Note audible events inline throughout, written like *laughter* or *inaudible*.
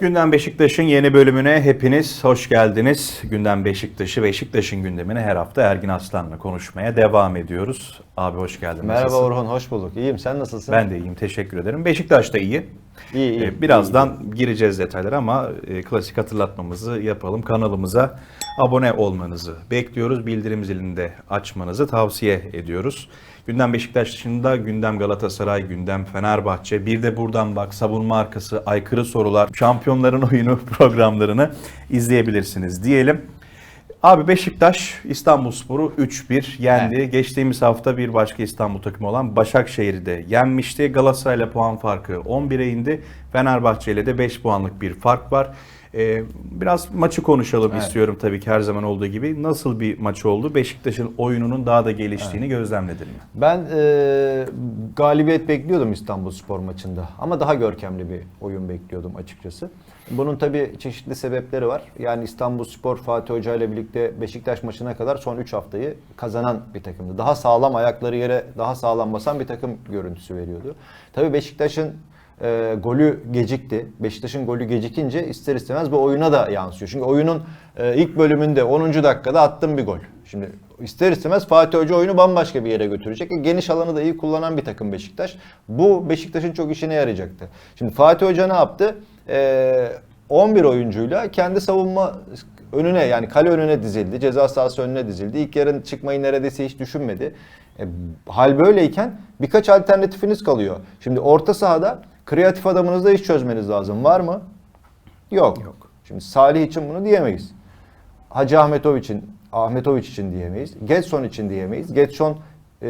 Gündem Beşiktaş'ın yeni bölümüne hepiniz hoş geldiniz. Gündem Beşiktaş'ı, Beşiktaş'ın gündemini her hafta Ergin Aslan'la konuşmaya devam ediyoruz. Abi hoş geldin. Merhaba Nasılsın? Orhun, hoş bulduk. İyiyim, sen nasılsın? Ben de iyiyim, teşekkür ederim. Beşiktaş da iyi. İyi, iyi. Ee, Birazdan gireceğiz detaylara ama e, klasik hatırlatmamızı yapalım. Kanalımıza abone olmanızı bekliyoruz. Bildirim zilini de açmanızı tavsiye ediyoruz. Gündem Beşiktaş dışında gündem Galatasaray, gündem Fenerbahçe. Bir de buradan bak savunma arkası aykırı sorular, şampiyonların oyunu *laughs* programlarını izleyebilirsiniz diyelim. Abi Beşiktaş İstanbulspor'u 3-1 yendi. Geçtiğimiz hafta bir başka İstanbul takımı olan Başakşehir'i de yenmişti. Galatasaray'la puan farkı 11'e indi. Fenerbahçe ile de 5 puanlık bir fark var. Ee, biraz maçı konuşalım Evet. istiyorum tabii ki her zaman olduğu gibi. Nasıl bir maç oldu? Beşiktaş'ın oyununun daha da geliştiğini gözlemledin mi? Ben e, galibiyet bekliyordum İstanbul Spor maçında ama daha görkemli bir oyun bekliyordum açıkçası. Bunun tabii çeşitli sebepleri var. Yani İstanbul Spor Fatih Hoca ile birlikte Beşiktaş maçına kadar son 3 haftayı kazanan bir takımdı. Daha sağlam ayakları yere daha sağlam basan bir takım görüntüsü veriyordu. Tabii Beşiktaş'ın e, golü gecikti. Beşiktaş'ın golü gecikince ister istemez bu oyuna da yansıyor. Çünkü oyunun e, ilk bölümünde 10. dakikada attım bir gol. Şimdi ister istemez Fatih Hoca oyunu bambaşka bir yere götürecek. E, geniş alanı da iyi kullanan bir takım Beşiktaş. Bu Beşiktaş'ın çok işine yarayacaktı. Şimdi Fatih Hoca ne yaptı? E, 11 oyuncuyla kendi savunma önüne yani kale önüne dizildi. Ceza sahası önüne dizildi. İlk yarın çıkmayı neredeyse hiç düşünmedi. E, hal böyleyken birkaç alternatifiniz kalıyor. Şimdi orta sahada kreatif adamınızda iş çözmeniz lazım. Var mı? Yok. Yok. Şimdi Salih için bunu diyemeyiz. Hacı Ahmetoviç için, Ahmetoviç için diyemeyiz. Getson için diyemeyiz. Getson e,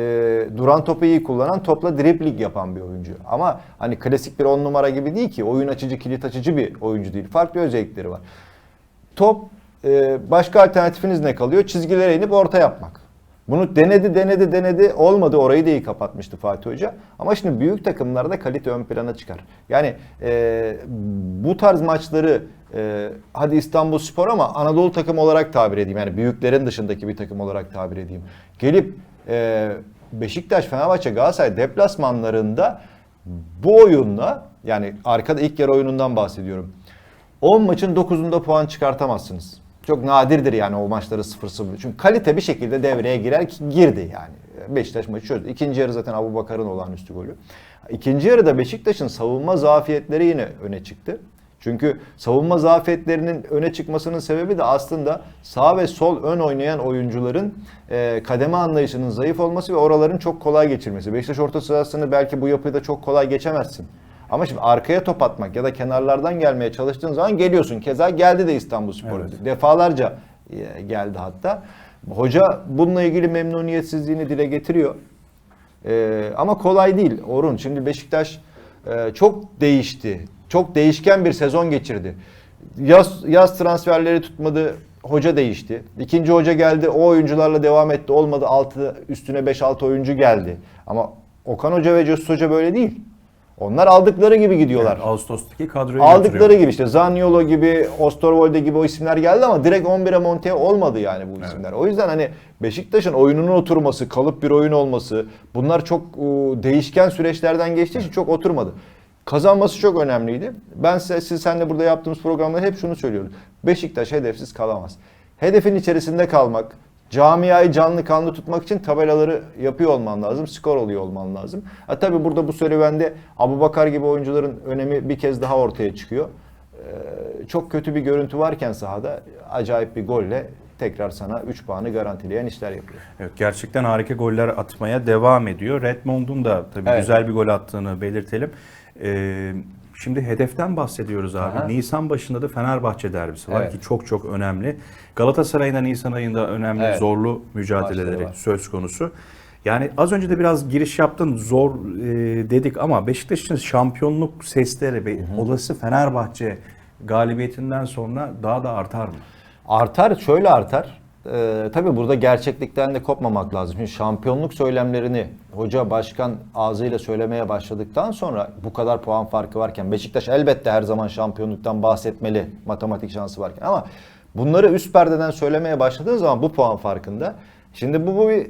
duran topu iyi kullanan, topla dribling yapan bir oyuncu. Ama hani klasik bir on numara gibi değil ki. Oyun açıcı, kilit açıcı bir oyuncu değil. Farklı özellikleri var. Top e, başka alternatifiniz ne kalıyor? Çizgilere inip orta yapmak. Bunu denedi denedi denedi olmadı orayı da iyi kapatmıştı Fatih Hoca. Ama şimdi büyük takımlarda kalite ön plana çıkar. Yani e, bu tarz maçları e, hadi İstanbul Spor ama Anadolu takım olarak tabir edeyim. Yani büyüklerin dışındaki bir takım olarak tabir edeyim. Gelip e, Beşiktaş, Fenerbahçe, Galatasaray deplasmanlarında bu oyunla yani arkada ilk yarı oyunundan bahsediyorum. 10 maçın 9'unda puan çıkartamazsınız. Çok nadirdir yani o maçları 0-0. Çünkü kalite bir şekilde devreye girer ki girdi yani. Beşiktaş maçı çözdü. İkinci yarı zaten Abu Bakar'ın olağanüstü golü. İkinci yarıda Beşiktaş'ın savunma zafiyetleri yine öne çıktı. Çünkü savunma zafiyetlerinin öne çıkmasının sebebi de aslında sağ ve sol ön oynayan oyuncuların e, kademe anlayışının zayıf olması ve oraların çok kolay geçirmesi. Beşiktaş orta sahasını belki bu yapıda çok kolay geçemezsin. Ama şimdi arkaya top atmak ya da kenarlardan gelmeye çalıştığın zaman geliyorsun. Keza geldi de İstanbul Spor. Evet. Defalarca e, geldi hatta. Hoca bununla ilgili memnuniyetsizliğini dile getiriyor. Ee, ama kolay değil Orun. Şimdi Beşiktaş e, çok değişti. Çok değişken bir sezon geçirdi. Yaz, yaz transferleri tutmadı. Hoca değişti. İkinci hoca geldi. O oyuncularla devam etti. Olmadı. Altı, üstüne 5-6 oyuncu geldi. Ama Okan Hoca ve Cösus Hoca böyle değil. Onlar aldıkları gibi gidiyorlar. Yani Ağustos'taki kadroyu Aldıkları götürüyor. gibi işte Zaniolo gibi, Osterwolde gibi o isimler geldi ama direkt 11'e monte olmadı yani bu isimler. O yüzden hani Beşiktaş'ın oyununun oturması, kalıp bir oyun olması bunlar çok değişken süreçlerden geçtiği için çok oturmadı. Kazanması çok önemliydi. Ben size, siz senle burada yaptığımız programda hep şunu söylüyorum. Beşiktaş hedefsiz kalamaz. Hedefin içerisinde kalmak, camiayı canlı kanlı tutmak için tabelaları yapıyor olman lazım, skor oluyor olman lazım. Ha tabii burada bu serüvende Abu Bakar gibi oyuncuların önemi bir kez daha ortaya çıkıyor. Ee, çok kötü bir görüntü varken sahada acayip bir golle tekrar sana 3 puanı garantileyen işler yapıyor. Evet, gerçekten harika goller atmaya devam ediyor. Redmond'un da tabii Evet. güzel bir gol attığını belirtelim. Ee, şimdi hedeften bahsediyoruz abi. Aha. Nisan başında da Fenerbahçe derbisi var Evet. ki çok çok önemli. Galatasaray'ın Nisan ayında önemli Evet. zorlu mücadeleleri söz konusu. Yani az önce de biraz giriş yaptın zor e, dedik ama Beşiktaş'ın şampiyonluk sesleri ve olası Fenerbahçe galibiyetinden sonra daha da artar mı? Artar, şöyle artar. Ee, tabii burada gerçeklikten de kopmamak lazım. Şimdi şampiyonluk söylemlerini hoca, başkan ağzıyla söylemeye başladıktan sonra bu kadar puan farkı varken Beşiktaş elbette her zaman şampiyonluktan bahsetmeli matematik şansı varken ama bunları üst perdeden söylemeye başladığın zaman bu puan farkında şimdi bu, bu bir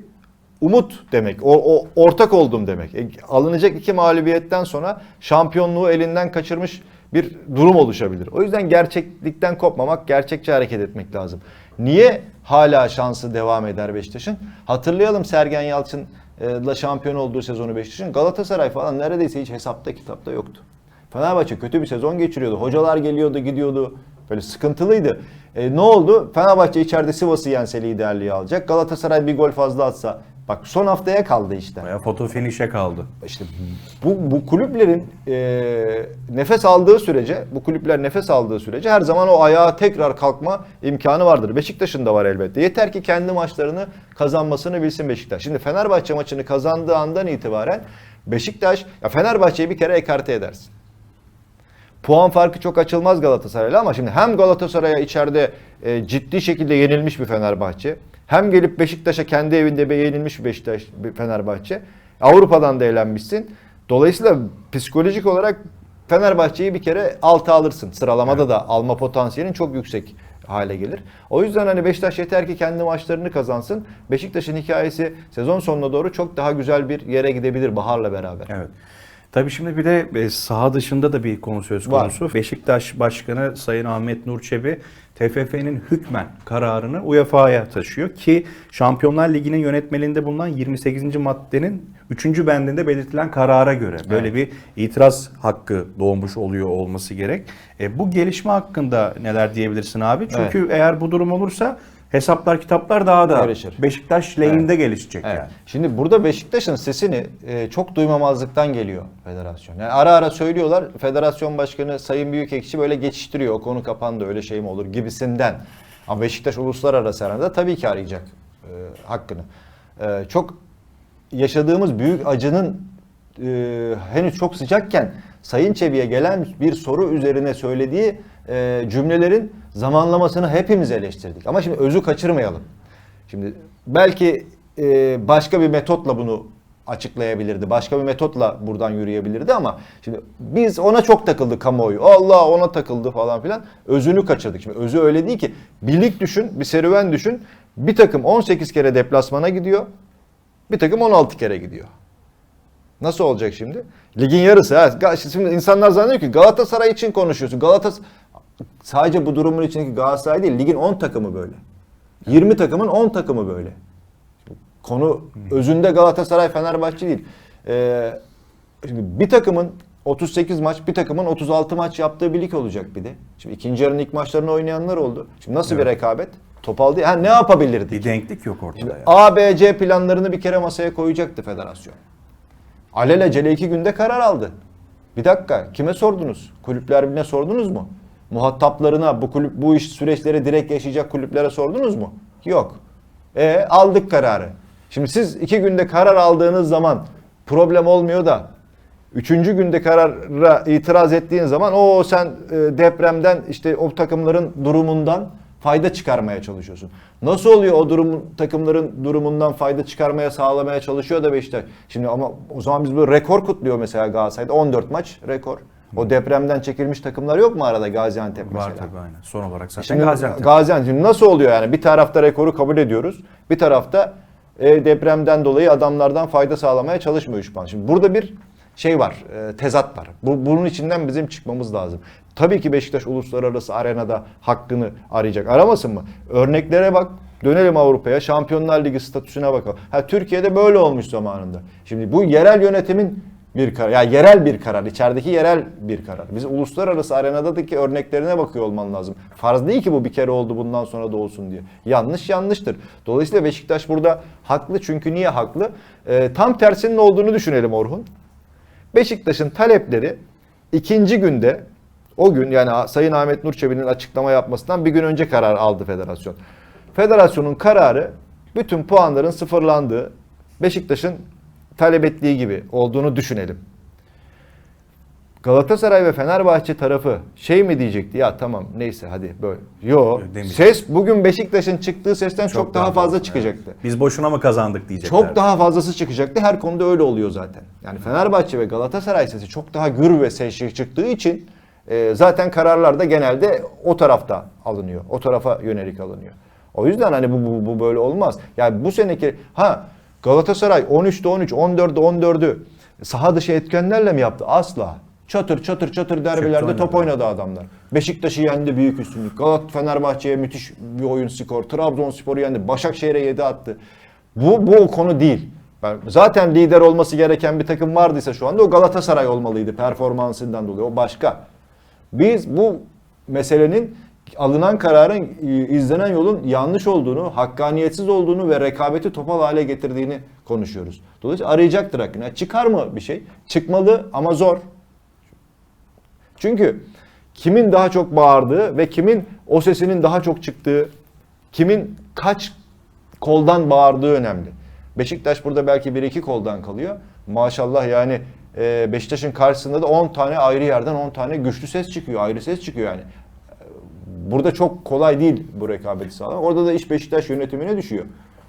umut demek. O, o ortak oldum demek. E, alınacak iki mağlubiyetten sonra şampiyonluğu elinden kaçırmış bir durum oluşabilir. O yüzden gerçeklikten kopmamak, gerçekçi hareket etmek lazım. Niye hala şansı devam eder Beşiktaş'ın? Hatırlayalım Sergen Yalçın'la şampiyon olduğu sezonu Beşiktaş'ın. Galatasaray falan neredeyse hiç hesapta kitapta yoktu. Fenerbahçe kötü bir sezon geçiriyordu. Hocalar geliyordu, gidiyordu. Böyle sıkıntılıydı. E, ne oldu? Fenerbahçe içeride Sivas'ı yense liderliği alacak. Galatasaray bir gol fazla atsa. Bak son haftaya kaldı işte. Bayağı foto finish'e kaldı. İşte bu, bu kulüplerin e, nefes aldığı sürece, bu kulüpler nefes aldığı sürece her zaman o ayağa tekrar kalkma imkanı vardır. Beşiktaş'ın da var elbette. Yeter ki kendi maçlarını kazanmasını bilsin Beşiktaş. Şimdi Fenerbahçe maçını kazandığı andan itibaren Beşiktaş, ya Fenerbahçe'yi bir kere ekarte edersin. Puan farkı çok açılmaz Galatasaray'la ama şimdi hem Galatasaray'a içeride e, ciddi şekilde yenilmiş bir Fenerbahçe, hem gelip Beşiktaş'a kendi evinde bir yenilmiş Beşiktaş bir Fenerbahçe. Avrupa'dan da eğlenmişsin. Dolayısıyla psikolojik olarak Fenerbahçe'yi bir kere alta alırsın. Sıralamada da alma potansiyelin çok yüksek hale gelir. O yüzden hani Beşiktaş yeter ki kendi maçlarını kazansın. Beşiktaş'ın hikayesi sezon sonuna doğru çok daha güzel bir yere gidebilir Bahar'la beraber. Evet. Tabii şimdi bir de e, saha dışında da bir konu söz Var. konusu. Beşiktaş Başkanı Sayın Ahmet Nur Çebi TFF'nin hükmen kararını UEFA'ya taşıyor ki Şampiyonlar Ligi'nin yönetmeliğinde bulunan 28. maddenin 3. bendinde belirtilen karara göre böyle bir itiraz hakkı doğmuş oluyor olması gerek. E, bu gelişme hakkında neler diyebilirsin abi? Çünkü eğer bu durum olursa hesaplar kitaplar daha da Gelişir. Beşiktaş lehinde gelişecek Evet. yani. Şimdi burada Beşiktaş'ın sesini e, çok duymamazlıktan geliyor federasyon. Yani ara ara söylüyorlar. Federasyon Başkanı Sayın Büyükekşi böyle geçiştiriyor. O konu kapandı öyle şey mi olur gibisinden. Ama Beşiktaş uluslararası arenada tabii ki arayacak e, hakkını. E, çok yaşadığımız büyük acının e, henüz çok sıcakken Sayın Çebi'ye gelen bir soru üzerine söylediği e, cümlelerin zamanlamasını hepimiz eleştirdik. Ama şimdi özü kaçırmayalım. Şimdi belki e, başka bir metotla bunu açıklayabilirdi. Başka bir metotla buradan yürüyebilirdi ama şimdi biz ona çok takıldı kamuoyu. Allah ona takıldı falan filan. Özünü kaçırdık. Şimdi özü öyle değil ki. Bir lig düşün, bir serüven düşün. Bir takım 18 kere deplasmana gidiyor. Bir takım 16 kere gidiyor. Nasıl olacak şimdi? Ligin yarısı. Ha. Şimdi insanlar zannediyor ki Galatasaray için konuşuyorsun. Galatas sadece bu durumun içindeki Galatasaray değil. Ligin 10 takımı böyle. 20 takımın 10 takımı böyle. Konu özünde Galatasaray Fenerbahçe değil. Ee, şimdi bir takımın 38 maç, bir takımın 36 maç yaptığı bir lig olacak bir de. Şimdi ikinci yarının ilk maçlarını oynayanlar oldu. Şimdi nasıl bir rekabet? Topal değil. Ha, ne yapabilirdi? Bir denklik yok ortada. yani. A, B, C planlarını bir kere masaya koyacaktı federasyon. Alelacele iki günde karar aldı. Bir dakika kime sordunuz? Kulüpler birine sordunuz mu? Muhataplarına bu kulüp bu iş süreçleri direkt yaşayacak kulüplere sordunuz mu? Yok. E aldık kararı. Şimdi siz iki günde karar aldığınız zaman problem olmuyor da üçüncü günde karara itiraz ettiğin zaman o sen e, depremden işte o takımların durumundan fayda çıkarmaya çalışıyorsun. Nasıl oluyor o durum takımların durumundan fayda çıkarmaya sağlamaya çalışıyor da Beşiktaş. Şimdi ama o zaman biz böyle rekor kutluyor mesela Galatasaray'da 14 maç rekor. O depremden çekilmiş takımlar yok mu arada Gaziantep mesela? Var tabii aynen. Son olarak zaten Şimdi Gaziantep. Gaziantep. Nasıl oluyor yani? Bir tarafta rekoru kabul ediyoruz. Bir tarafta e, depremden dolayı adamlardan fayda sağlamaya çalışmıyor 3 puan. Şimdi burada bir şey var, e, tezat var. Bu, bunun içinden bizim çıkmamız lazım. Tabii ki Beşiktaş uluslararası arenada hakkını arayacak. Aramasın mı? Örneklere bak. Dönelim Avrupa'ya. Şampiyonlar Ligi statüsüne bakalım. Ha Türkiye'de böyle olmuş zamanında. Şimdi bu yerel yönetimin bir karar. Ya yerel bir karar. içerideki yerel bir karar. Biz uluslararası arenadaki örneklerine bakıyor olman lazım. Farz değil ki bu bir kere oldu bundan sonra da olsun diye. Yanlış yanlıştır. Dolayısıyla Beşiktaş burada haklı. Çünkü niye haklı? Ee, tam tersinin olduğunu düşünelim Orhun. Beşiktaş'ın talepleri ikinci günde o gün yani Sayın Ahmet Nur Çebi'nin açıklama yapmasından bir gün önce karar aldı federasyon. Federasyonun kararı bütün puanların sıfırlandığı Beşiktaş'ın talep ettiği gibi olduğunu düşünelim. Galatasaray ve Fenerbahçe tarafı şey mi diyecekti ya tamam neyse hadi böyle. Yo Demeyecek. ses bugün Beşiktaş'ın çıktığı sesten çok, daha, fazla çıkacaktı. evet. Biz boşuna mı kazandık diyecekler. Çok daha fazlası çıkacaktı. Her konuda öyle oluyor zaten. Yani Fenerbahçe ve Galatasaray sesi çok daha gür ve seçik çıktığı için e, zaten kararlar da genelde o tarafta alınıyor. O tarafa yönelik alınıyor. O yüzden hani bu, bu, bu böyle olmaz. Yani bu seneki ha Galatasaray 13'te 13, 14'te 14'ü saha dışı etkenlerle mi yaptı? Asla. Çatır çatır çatır derbilerde oynadı. top oynadı adamlar. Beşiktaş'ı yendi büyük üstünlük. Galat Fenerbahçe'ye müthiş bir oyun skor. Trabzonspor'u yendi. Başakşehir'e 7 attı. Bu bu konu değil. Ben, zaten lider olması gereken bir takım vardıysa şu anda o Galatasaray olmalıydı performansından dolayı. O başka. Biz bu meselenin alınan kararın izlenen yolun yanlış olduğunu, hakkaniyetsiz olduğunu ve rekabeti topal hale getirdiğini konuşuyoruz. Dolayısıyla arayacaktır hakkını. Yani çıkar mı bir şey? Çıkmalı ama zor. Çünkü kimin daha çok bağırdığı ve kimin o sesinin daha çok çıktığı, kimin kaç koldan bağırdığı önemli. Beşiktaş burada belki bir iki koldan kalıyor. Maşallah yani e, Beşiktaş'ın karşısında da 10 tane ayrı yerden 10 tane güçlü ses çıkıyor, ayrı ses çıkıyor yani. Burada çok kolay değil bu rekabeti sağlamak. Orada da iş Beşiktaş yönetimine düşüyor.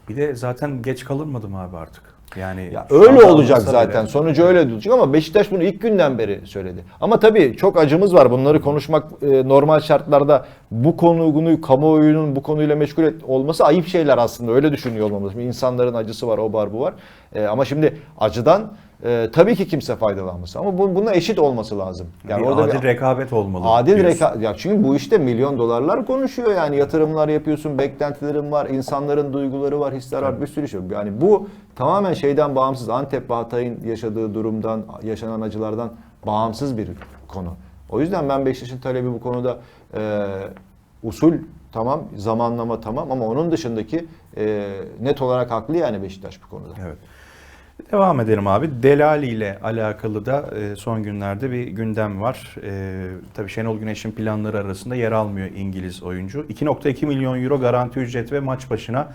Bir de zaten geç kalınmadı mı abi artık? Yani Ya öyle olacak zaten. bile- Sonucu öyle olacak ama Beşiktaş bunu ilk günden beri söyledi. Ama tabii çok acımız var. Bunları konuşmak e, normal şartlarda bu konuyu kamuoyunun bu konuyla meşgul et, olması ayıp şeyler aslında. Öyle düşünüyor olmamız. Şimdi insanların acısı var, o var, bu var. E, ama şimdi acıdan e, tabii ki kimse faydalanmasın. Ama bu, buna eşit olması lazım. Yani orada adil bir- rekabet olmalı. Adil diyorsun. reka ya çünkü bu işte milyon dolarlar konuşuyor yani yatırımlar yapıyorsun, beklentilerin var, insanların duyguları var, hisler var, bir sürü şey. Yani bu tamamen şeyden bağımsız. Antep ve Hatay'ın yaşadığı durumdan, yaşanan acılardan bağımsız bir konu. O yüzden ben Beşiktaş'ın talebi bu konuda e, usul tamam, zamanlama tamam ama onun dışındaki e, net olarak haklı yani Beşiktaş bu konuda. Evet. Devam edelim abi. Delali ile alakalı da e, son günlerde bir gündem var. E, tabii Şenol Güneş'in planları arasında yer almıyor İngiliz oyuncu. 2.2 milyon euro garanti ücret ve maç başına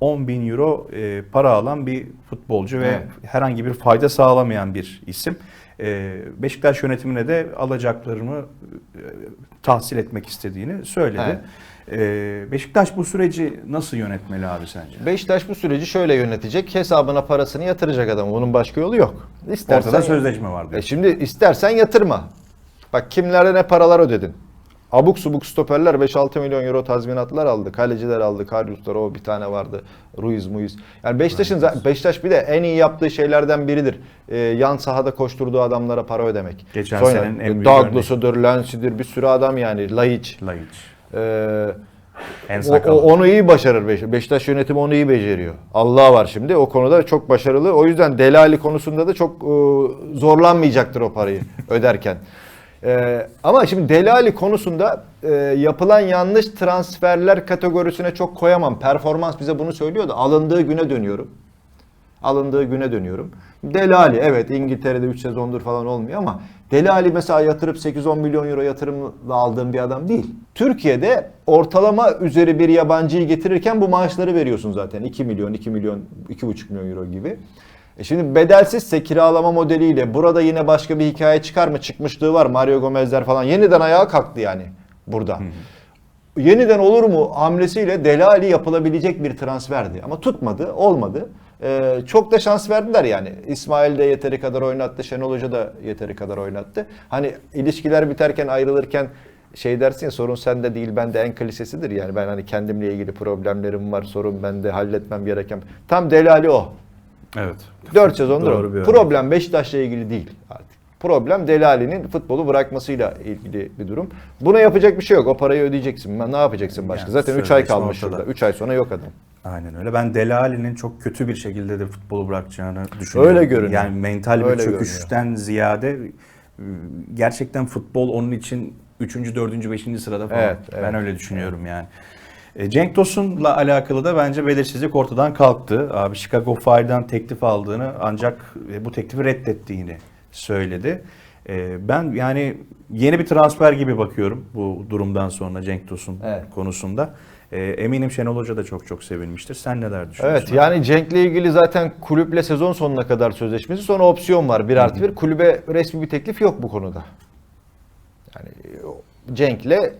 10 bin euro e, para alan bir futbolcu ve Evet. herhangi bir fayda sağlamayan bir isim. E, Beşiktaş yönetimine de alacaklarını e, tahsil etmek istediğini söyledi. Evet. E, Beşiktaş bu süreci nasıl yönetmeli abi sence? Beşiktaş bu süreci şöyle yönetecek. Hesabına parasını yatıracak adam. Bunun başka yolu yok. İstersen Ortada sözleşme var diyor. E şimdi istersen yatırma. Bak kimlere ne paralar ödedin. Abuk subuk stoperler 5-6 milyon euro tazminatlar aldı. Kaleciler aldı. Kariuslar o bir tane vardı. Ruiz Muiz. Yani Beşiktaş'ın Beşiktaş bir de en iyi yaptığı şeylerden biridir. Ee, yan sahada koşturduğu adamlara para ödemek. Geçen Sonra senenin en büyük Douglas'ıdır, Lensi'dir bir sürü adam yani. Laiç. Laiç. Ee, En o- onu iyi başarır Beşiktaş. Beşiktaş yönetimi onu iyi beceriyor. Allah var şimdi. O konuda çok başarılı. O yüzden Delali konusunda da çok e, zorlanmayacaktır o parayı *laughs* öderken. E, ama şimdi Delali konusunda e, yapılan yanlış transferler kategorisine çok koyamam. Performans bize bunu söylüyor da alındığı güne dönüyorum. Alındığı güne dönüyorum. Delali evet İngiltere'de 3 sezondur falan olmuyor ama Delali mesela yatırıp 8-10 milyon euro yatırımla aldığım bir adam değil. Türkiye'de ortalama üzeri bir yabancıyı getirirken bu maaşları veriyorsun zaten. 2 milyon, 2 milyon, 2,5 milyon euro gibi. E şimdi bedelsizse kiralama modeliyle burada yine başka bir hikaye çıkar mı? Çıkmışlığı var. Mario Gomez'ler falan yeniden ayağa kalktı yani burada. Yeniden olur mu hamlesiyle Delali yapılabilecek bir transferdi. Ama tutmadı, olmadı. Ee, çok da şans verdiler yani. İsmail de yeteri kadar oynattı, Şenol Hoca da yeteri kadar oynattı. Hani ilişkiler biterken ayrılırken şey dersin ya sorun sende değil bende en klişesidir yani ben hani kendimle ilgili problemlerim var sorun bende halletmem gereken. Tam Delali o. Evet. 4 sezondur Doğru bir. Problem Beşiktaş'la ilgili değil artık. Problem Delali'nin futbolu bırakmasıyla ilgili bir durum. Buna yapacak bir şey yok. O parayı ödeyeceksin. Ben ne yapacaksın başka? Yani Zaten 3 ay kalmış ortada. şurada. 3 ay sonra yok adam. Aynen öyle. Ben Delali'nin çok kötü bir şekilde de futbolu bırakacağını düşünüyorum. Öyle görünüyor. Yani mental bir Öyle çöküşten ziyade e, gerçekten futbol onun için 3. 4. 5. sırada falan. Evet, Ben evet. öyle düşünüyorum yani. E, Cenk Tosun'la alakalı da bence belirsizlik ortadan kalktı. Abi Chicago Fire'dan teklif aldığını ancak e, bu teklifi reddettiğini söyledi. E, Ben yani yeni bir transfer gibi bakıyorum bu durumdan sonra Cenk Tosun Evet. konusunda. Eminim Şenol Hoca da çok çok sevinmiştir. Sen neler düşünüyorsun? Evet yani Cenk'le ilgili zaten kulüple sezon sonuna kadar sözleşmesi sonra opsiyon var. 1 artı 1. Kulübe resmi bir teklif yok bu konuda. Yani Cenk'le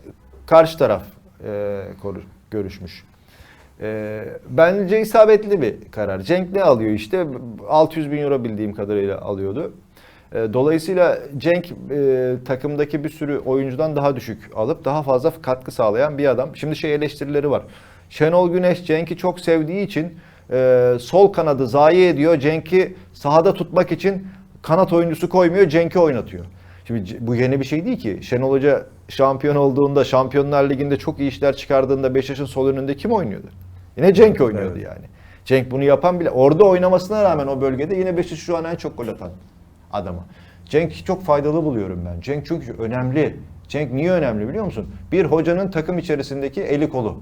karşı taraf e, görüşmüş. E, bence isabetli bir karar. Cenk ne alıyor işte? 600 bin euro bildiğim kadarıyla alıyordu. E, Dolayısıyla Cenk e, takımdaki bir sürü oyuncudan daha düşük alıp daha fazla katkı sağlayan bir adam. Şimdi şey eleştirileri var. Şenol Güneş Cenk'i çok sevdiği için e, sol kanadı zayi ediyor. Cenk'i sahada tutmak için kanat oyuncusu koymuyor, Cenk'i oynatıyor. Şimdi bu yeni bir şey değil ki. Şenol Hoca şampiyon olduğunda, Şampiyonlar Ligi'nde çok iyi işler çıkardığında Beşiktaş'ın sol önünde kim oynuyordu? Yine Cenk oynuyordu Evet. yani. Cenk bunu yapan bile orada oynamasına rağmen o bölgede yine Beşiktaş şu an en çok gol atan adamı. Cenk çok faydalı buluyorum ben. Cenk çünkü önemli. Cenk niye önemli biliyor musun? Bir hocanın takım içerisindeki eli kolu.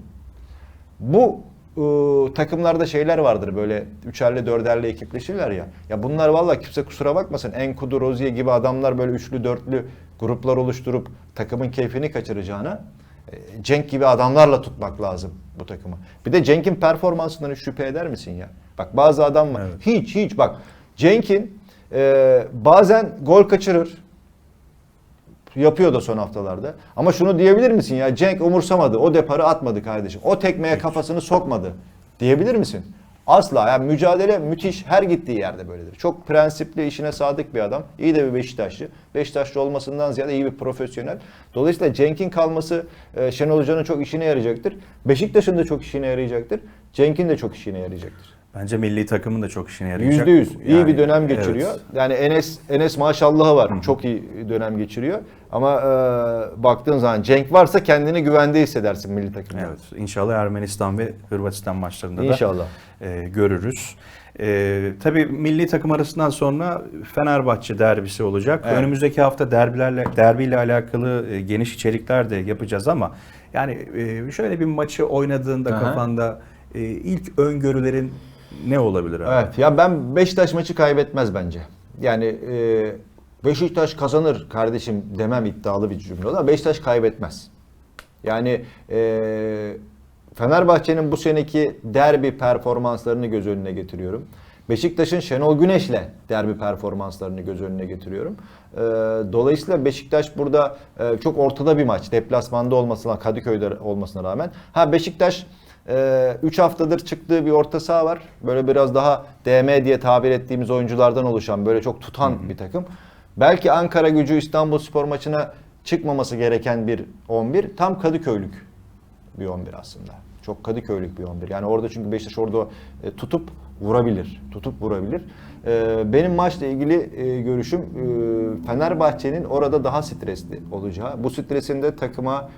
Bu ıı, takımlarda şeyler vardır böyle üçerli dörderli ekipleşirler ya. Ya bunlar valla kimse kusura bakmasın. Enkudu, Rozier gibi adamlar böyle üçlü dörtlü gruplar oluşturup takımın keyfini kaçıracağına e, Cenk gibi adamlarla tutmak lazım bu takımı. Bir de Cenk'in performansından şüphe eder misin ya? Bak bazı adam var. Evet. Hiç hiç bak Cenk'in e, bazen gol kaçırır. Yapıyor da son haftalarda. Ama şunu diyebilir misin ya Cenk umursamadı. O deparı atmadı kardeşim. O tekmeye kafasını sokmadı. Diyebilir misin? Asla. Yani mücadele müthiş. Her gittiği yerde böyledir. Çok prensipli, işine sadık bir adam. İyi de bir Beşiktaşlı. Beşiktaşlı olmasından ziyade iyi bir profesyonel. Dolayısıyla Cenk'in kalması e, Şenol Hoca'nın çok işine yarayacaktır. Beşiktaş'ın da çok işine yarayacaktır. Cenk'in de çok işine yarayacaktır. Bence milli takımın da çok işine yarayacak. Yüzde yüz. İyi Yani, bir dönem geçiriyor. evet. Yani Enes Enes maşallahı var. Çok iyi dönem geçiriyor. Ama e, baktığın zaman Cenk varsa kendini güvende hissedersin milli takımda. Evet, inşallah Ermenistan ve Hırvatistan maçlarında da İnşallah. e, görürüz. E, tabii milli takım arasından sonra Fenerbahçe derbisi olacak. Evet. Önümüzdeki hafta derbilerle derbiyle alakalı e, geniş içerikler de yapacağız ama yani e, şöyle bir maçı oynadığında Aha. kafanda e, ilk öngörülerin ne olabilir abi? Evet ya ben Beşiktaş maçı kaybetmez bence. Yani e, Beşiktaş kazanır kardeşim demem iddialı bir cümle da Beşiktaş kaybetmez. Yani e, Fenerbahçe'nin bu seneki derbi performanslarını göz önüne getiriyorum. Beşiktaş'ın Şenol Güneş'le derbi performanslarını göz önüne getiriyorum. E, dolayısıyla Beşiktaş burada e, çok ortada bir maç. Deplasmanda olmasına, Kadıköy'de olmasına rağmen. Ha Beşiktaş 3 haftadır çıktığı bir orta saha var. Böyle biraz daha DM diye tabir ettiğimiz oyunculardan oluşan böyle çok tutan bir takım. Belki Ankara gücü İstanbul spor maçına çıkmaması gereken bir 11 tam Kadıköylük bir 11 aslında. Çok Kadıköylük bir 11. Yani orada çünkü Beşiktaş orada e, tutup vurabilir. Tutup vurabilir. E, benim maçla ilgili e, görüşüm e, Fenerbahçe'nin orada daha stresli olacağı. Bu stresin de takıma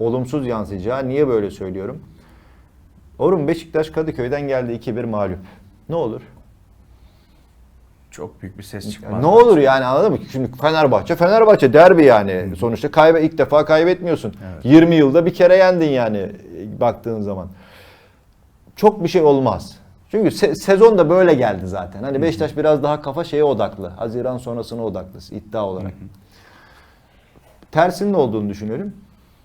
olumsuz yansıyacağı. Niye böyle söylüyorum? Oğlum Beşiktaş Kadıköy'den geldi 2-1 mağlup. Ne olur? Çok büyük bir ses çıkmaz. ne olur yani anladın mı? Şimdi Fenerbahçe, Fenerbahçe derbi yani. Sonuçta kaybe ilk defa kaybetmiyorsun. Evet. 20 yılda bir kere yendin yani e, baktığın zaman. Çok bir şey olmaz. Çünkü se- sezon da böyle geldi zaten. Hani Beşiktaş biraz daha kafa şeye odaklı. Haziran sonrasına odaklı iddia olarak. Tersinin olduğunu düşünüyorum.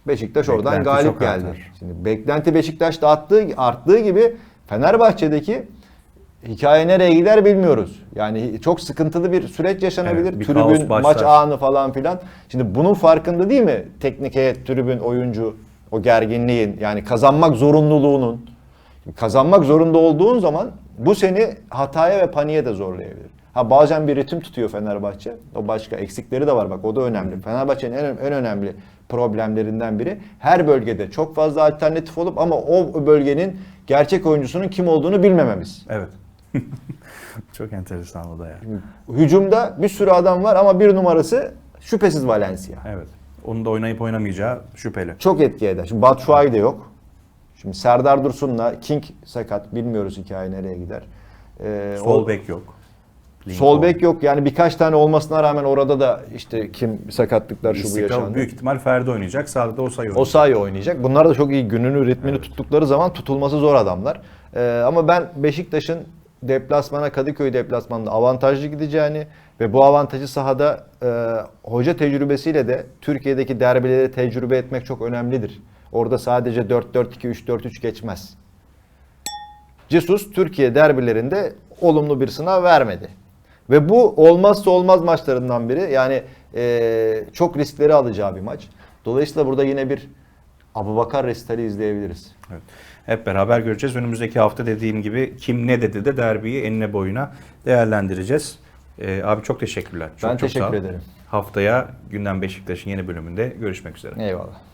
Beşiktaş oradan Beklenti galip çok geldi. artar. Şimdi beklenti Beşiktaş'ta attığı, arttığı gibi Fenerbahçe'deki hikaye nereye gider bilmiyoruz. Yani çok sıkıntılı bir süreç yaşanabilir. Evet, bir tribün, maç anı falan filan. Şimdi bunun farkında değil mi? Teknik heyet, tribün, oyuncu o gerginliğin yani kazanmak zorunluluğunun. Kazanmak zorunda olduğun zaman bu seni hataya ve paniğe de zorlayabilir. Ha bazen bir ritim tutuyor Fenerbahçe. O başka eksikleri de var bak o da önemli. Fenerbahçe'nin en, en önemli problemlerinden biri her bölgede çok fazla alternatif olup ama o bölgenin gerçek oyuncusunun kim olduğunu bilmememiz. Evet. *laughs* Çok enteresan o da ya. Hücumda bir sürü adam var ama bir numarası şüphesiz Valencia. Evet. Onun da oynayıp oynamayacağı şüpheli. Çok etki eder. Şimdi Batshuayi de yok. Şimdi Serdar Dursun'la King sakat. Bilmiyoruz hikaye nereye gider. Ee, Sol o- bek yok. Lincoln. Sol bek yok. Yani birkaç tane olmasına rağmen orada da işte kim sakatlıklar şu bu İstiklal yaşandı. büyük ihtimal Ferdi oynayacak. Sağda da Osayi O oynayacak. sayı oynayacak. Bunlar da çok iyi gününü, ritmini tuttukları zaman tutulması zor adamlar. Ee, ama ben Beşiktaş'ın deplasmana Kadıköy deplasmanında avantajlı gideceğini ve bu avantajı sahada e, hoca tecrübesiyle de Türkiye'deki derbileri tecrübe etmek çok önemlidir. Orada sadece 4-4-2-3-4-3 geçmez. Jesus Türkiye derbilerinde olumlu bir sınav vermedi. Ve bu olmazsa olmaz maçlarından biri. Yani e, çok riskleri alacağı bir maç. Dolayısıyla burada yine bir Abubakar resitali izleyebiliriz. Evet. Hep beraber göreceğiz. Önümüzdeki hafta dediğim gibi kim ne dedi de derbiyi enine boyuna değerlendireceğiz. Ee, abi çok teşekkürler. Çok, Ben çok sağ teşekkür ederim. Haftaya Gündem Beşiktaş'ın yeni bölümünde görüşmek üzere. Eyvallah.